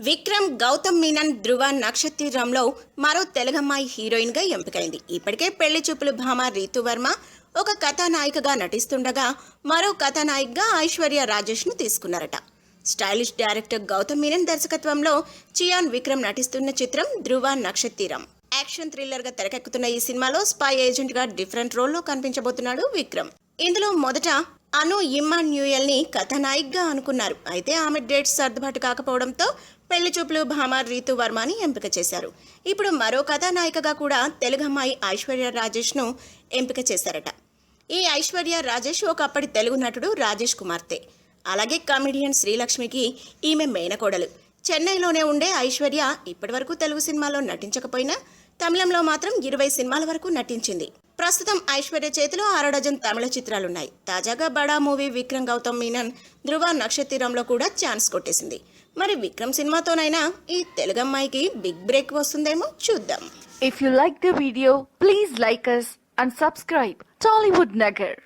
విక్రమ్ గౌతమ్ మీనన్ ధృవ నక్షత్రంలో మరో తెలుగమ్మాయి హీరోయిన్గా ఎంపికైంది. ఇప్పటికే పెళ్ళి చూపులు భామ రీతు వర్మ ఒక కథానాయికగా నటిస్తుండగా మరో కథానాయికగా ఐశ్వర్య రాజేష్ను తీసుకున్నారట. స్టైలిష్ డైరెక్టర్ గౌతమ్ మీనన్ దర్శకత్వంలో చియాన్ విక్రమ్ నటిస్తున్న చిత్రం ధృవ నక్షత్రం యాక్షన్ థ్రిల్లర్గా తెరకెక్కుతున్న ఈ సినిమాలో స్పై ఏజెంట్గా డిఫరెంట్ రోల్లో కనిపించబోతున్నాడు విక్రమ్. ఇందులో మొదట అను ఇమ్మాన్యూయల్ని కథానాయిక్ అనుకున్నారు. అయితే ఆమె డేట్స్ సర్దుబాటు కాకపోవడంతో పెళ్ళి చూపులు భామ రీతు వర్మని ఎంపిక చేశారు. ఇప్పుడు మరో కథానాయికగా కూడా తెలుగు అమ్మాయి ఐశ్వర్య రాజేష్ను ఎంపిక చేశారట. ఈ ఐశ్వర్య రాజేష్ ఒకప్పటి తెలుగు నటుడు రాజేష్ కుమార్తె. అలాగే కామెడియన్ శ్రీలక్ష్మికి ఈమె మేనకోడలు. చెన్నైలోనే ఉండే ఐశ్వర్య ఇప్పటివరకు తెలుగు సినిమాలో నటించకపోయినా తమిళంలో మాత్రం ఇరవై సినిమాల వరకు నటించింది. ప్రస్తుతం ఐశ్వర్య చేతిలో ఆరు డజన్ తమిళ చిత్రాలున్నాయి. తాజాగా బడా మూవీ విక్రమ్ గౌతమ్ మీనన్ ధృవ నక్షత్రంలో కూడా ఛాన్స్ కొట్టేసింది. మరి విక్రమ్ సినిమాతోనైనా ఈ తెలుగమ్మాయికి బిగ్ బ్రేక్ వస్తుందేమో చూద్దాం. If you like the video please like us and subscribe Tollywood Nagar